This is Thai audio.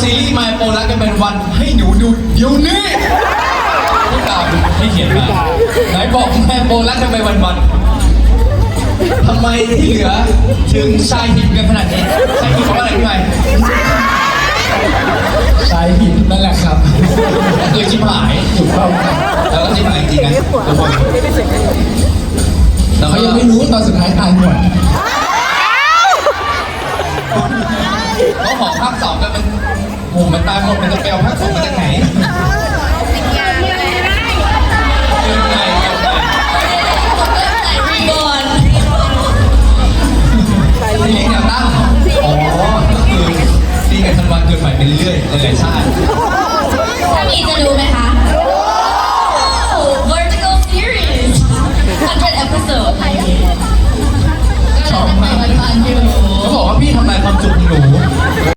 ซีรีส์มาโปรรักกันเป็นวันให้หนูดูเดี๋ยวนี้พี่กาวให้เขียนมาไหนบอกแม่โปรรักกันไปวันวันๆทำไมที่เหลือถึงชายหินกันขนาดนี้ชายหินเขาว่าอะไรพี่ใหม่ชายหินนั่นแหละครับคือชิบหายถูกต้องครับแล้วก็ชิบหายจริงๆนะทุกคนแล้วเขาก็ยังไม่รู้ตอนสุดท้ายตายหมด เขาขอภาคสองกันมันโหมันตายหมดมันจะแปลภาคสองมาจากไหนเกินไปเกินไปก่อนสีแนวตั้งอ๋อก็คือสีกับธันาเกินไปไปเรื่อยๆหลยๆชาติ ถ้ามีจะดูไหมคะ